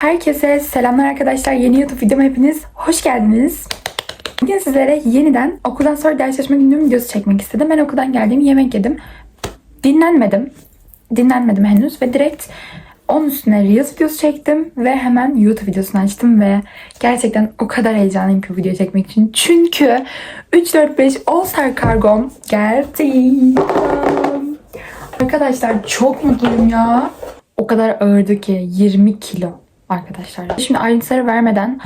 Herkese selamlar arkadaşlar. Yeni YouTube videoma hepiniz hoş geldiniz. Bugün sizlere yeniden okuldan sonra ders çalışma günlüğüm videosu çekmek istedim. Ben okuldan geldim, yemek yedim. Dinlenmedim. Dinlenmedim henüz ve direkt onun üstüne Reels videosu çektim ve hemen YouTube videosunu açtım ve gerçekten o kadar heyecanlıyım ki bu videoyu çekmek için. Çünkü 345 All Star kargom geldi. Arkadaşlar çok mutluyum ya. O kadar ağırdı ki 20 kilo arkadaşlar. Şimdi ayrıntıları vermeden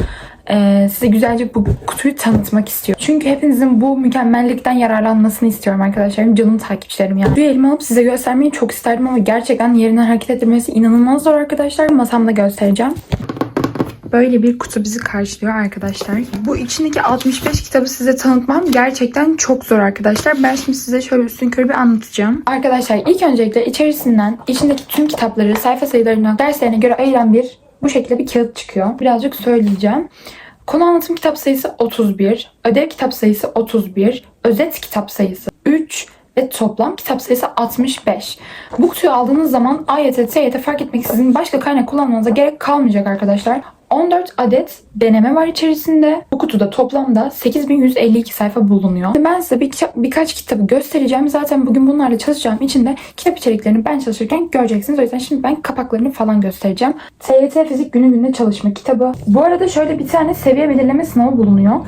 e, size güzelce bu kutuyu tanıtmak istiyorum. Çünkü hepinizin bu mükemmellikten yararlanmasını istiyorum arkadaşlarım. Canım takipçilerim yani. Kutuyu elime alıp size göstermeyi çok isterdim ama gerçekten yerinden hareket ettirmesi inanılmaz zor arkadaşlar. Masamda göstereceğim. Böyle bir kutu bizi karşılıyor arkadaşlar. Bu içindeki 65 kitabı size tanıtmam gerçekten çok zor arkadaşlar. Ben şimdi size şöyle üstün körü bir anlatacağım. Arkadaşlar ilk öncelikle içerisinden içindeki tüm kitapları sayfa sayılarına derslerine göre ayıran bir bu şekilde bir kağıt çıkıyor. Birazcık söyleyeceğim. Konu anlatım kitap sayısı 31, ödev kitap sayısı 31, özet kitap sayısı 3 ve toplam kitap sayısı 65. Bu kutuyu aldığınız zaman AYT, TYT fark etmeksizin başka kaynak kullanmanıza gerek kalmayacak arkadaşlar. 14 adet deneme var içerisinde. Bu kutuda toplamda 8152 sayfa bulunuyor. Ben size bir, birkaç kitabı göstereceğim. Zaten bugün bunlarla çalışacağım için de kitap içeriklerini ben çalışırken göreceksiniz. O yüzden şimdi ben kapaklarını falan göstereceğim. TYT Fizik Günü Gününe Çalışma kitabı. Bu arada şöyle bir tane seviye belirleme sınavı bulunuyor.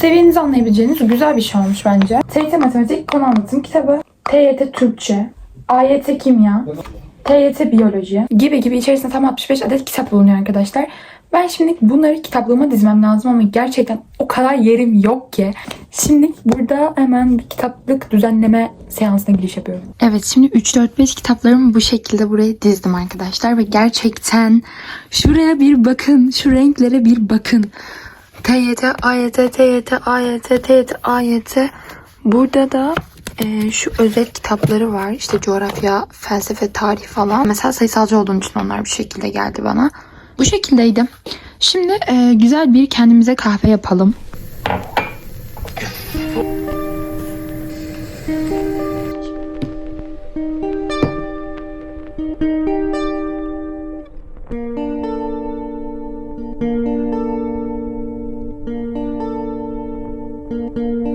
Seviyenizi anlayabileceğiniz güzel bir şey olmuş bence. TYT Matematik Konu Anlatım kitabı. TYT Türkçe. AYT Kimya. TYT Biyoloji gibi gibi içerisinde tam 65 adet kitap bulunuyor arkadaşlar. Ben şimdi bunları kitaplığıma dizmem lazım ama gerçekten o kadar yerim yok ki. Şimdi burada hemen bir kitaplık düzenleme seansına giriş yapıyorum. Evet şimdi 3 4 5 kitaplarımı bu şekilde buraya dizdim arkadaşlar ve gerçekten şuraya bir bakın, şu renklere bir bakın. TYT, AYT, TYT, AYT, TYT, AYT. Burada da e, şu özet kitapları var. İşte coğrafya, felsefe, tarih falan. Mesela sayısalcı olduğum için onlar bu şekilde geldi bana. Bu şekildeydi. Şimdi e, güzel bir kendimize kahve yapalım.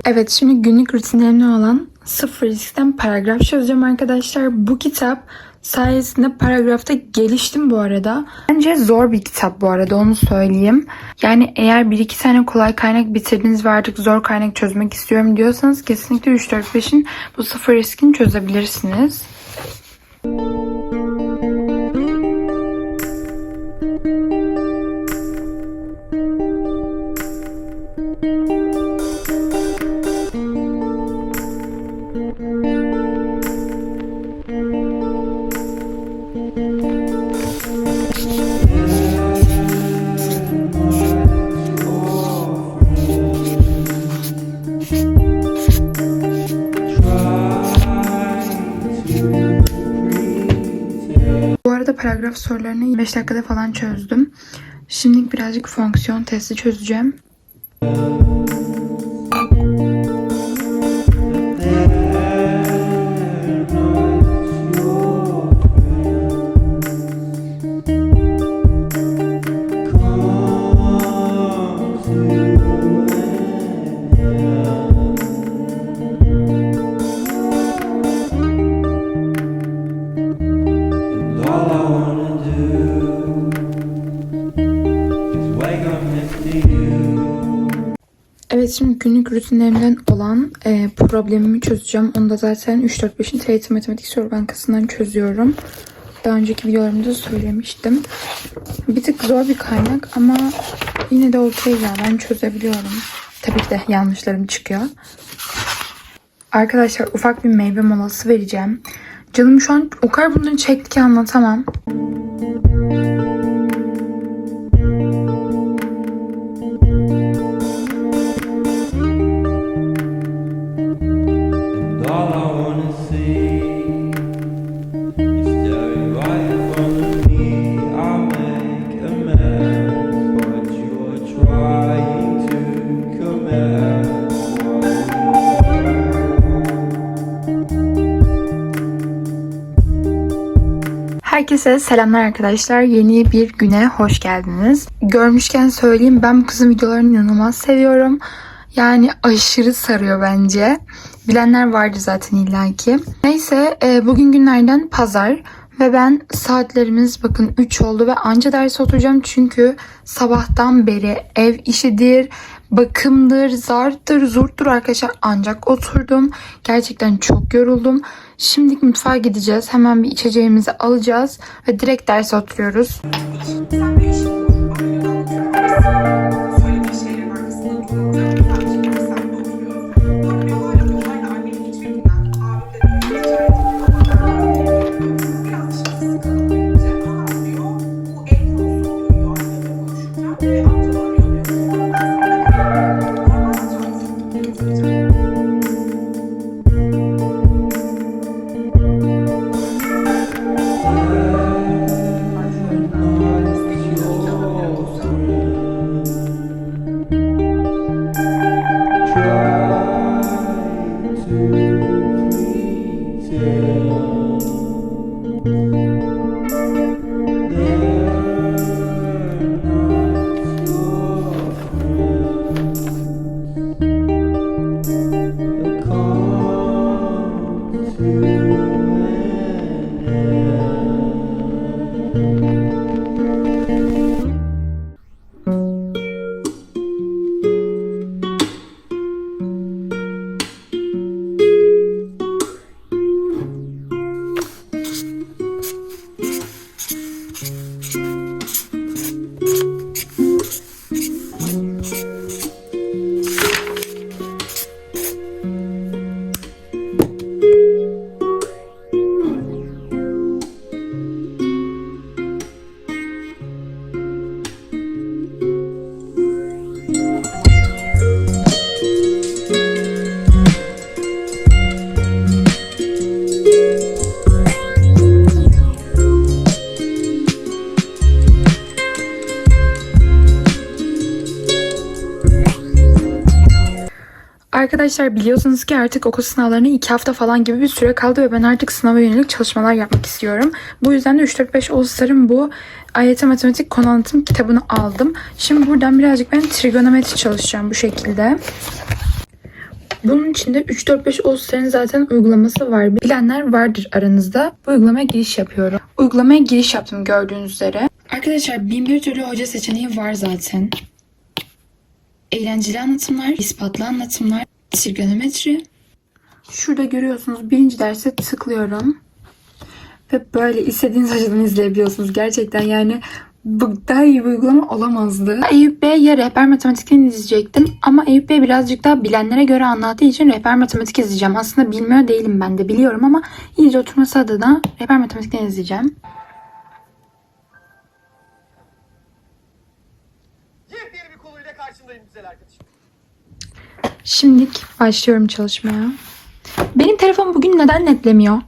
Evet şimdi günlük rutinlerimde olan sıfır riskten paragraf çözeceğim arkadaşlar. Bu kitap sayesinde paragrafta geliştim bu arada. Bence zor bir kitap bu arada onu söyleyeyim. Yani eğer bir iki tane kolay kaynak bitirdiniz ve artık zor kaynak çözmek istiyorum diyorsanız kesinlikle 3-4-5'in bu sıfır riskini çözebilirsiniz. Bu paragraf sorularını 25 dakikada falan çözdüm. Şimdi birazcık fonksiyon testi çözeceğim. And Evet şimdi günlük rutinlerimden olan e, problemimi çözeceğim. Onu da zaten 3-4-5'in TYT Matematik Soru Bankası'ndan çözüyorum. Daha önceki videolarımda da söylemiştim. Bir tık zor bir kaynak ama yine de okey ya ben çözebiliyorum. Tabii ki de yanlışlarım çıkıyor. Arkadaşlar ufak bir meyve molası vereceğim. Canım şu an o kadar bunları çekti ki anlatamam. Herkese selamlar arkadaşlar. Yeni bir güne hoş geldiniz. Görmüşken söyleyeyim ben bu kızın videolarını inanılmaz seviyorum. Yani aşırı sarıyor bence. Bilenler vardı zaten illaki. Neyse e, bugün günlerden pazar ve ben saatlerimiz bakın 3 oldu ve anca derse oturacağım çünkü sabahtan beri ev işidir, bakımdır, zarttır, zurttur arkadaşlar ancak oturdum. Gerçekten çok yoruldum. Şimdi mutfağa gideceğiz. Hemen bir içeceğimizi alacağız ve direkt derse oturuyoruz. Arkadaşlar biliyorsunuz ki artık okul sınavlarına 2 hafta falan gibi bir süre kaldı ve ben artık sınava yönelik çalışmalar yapmak istiyorum. Bu yüzden de 3-4-5 Oğuzlar'ın bu AYT Matematik konu anlatım kitabını aldım. Şimdi buradan birazcık ben trigonometri çalışacağım bu şekilde. Bunun içinde 3-4-5 Oğuzlar'ın zaten uygulaması var. Bilenler vardır aranızda. Bu uygulamaya giriş yapıyorum. Uygulamaya giriş yaptım gördüğünüz üzere. Arkadaşlar bin türlü hoca seçeneği var zaten eğlenceli anlatımlar, ispatlı anlatımlar, trigonometri. Şurada görüyorsunuz birinci derse tıklıyorum. Ve böyle istediğiniz açıdan izleyebiliyorsunuz. Gerçekten yani bu daha iyi bir uygulama olamazdı. Eyüp Bey ya rehber matematikten izleyecektim. Ama Eyüp Bey birazcık daha bilenlere göre anlattığı için rehber matematik izleyeceğim. Aslında bilmiyor değilim ben de biliyorum ama iyice oturması adına rehber matematikten izleyeceğim. Şimdilik başlıyorum çalışmaya. Benim telefon bugün neden netlemiyor?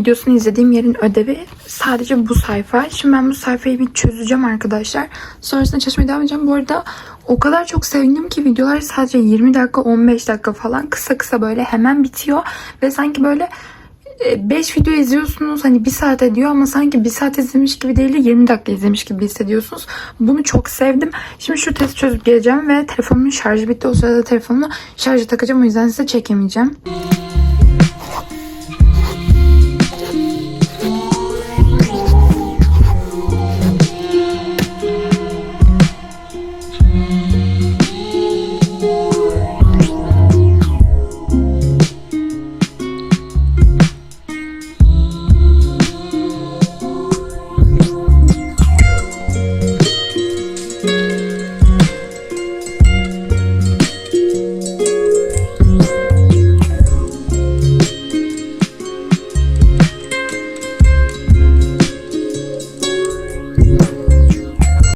Videosunu izlediğim yerin ödevi sadece bu sayfa. Şimdi ben bu sayfayı bir çözeceğim arkadaşlar. Sonrasında çalışmaya devam edeceğim. Bu arada o kadar çok sevindim ki videolar sadece 20 dakika 15 dakika falan kısa kısa böyle hemen bitiyor. Ve sanki böyle 5 video izliyorsunuz hani 1 saat ediyor ama sanki 1 saat izlemiş gibi değil de 20 dakika izlemiş gibi hissediyorsunuz. Bunu çok sevdim. Şimdi şu testi çözüp geleceğim ve telefonumun şarjı bitti. O sırada telefonumu şarja takacağım o yüzden size çekemeyeceğim.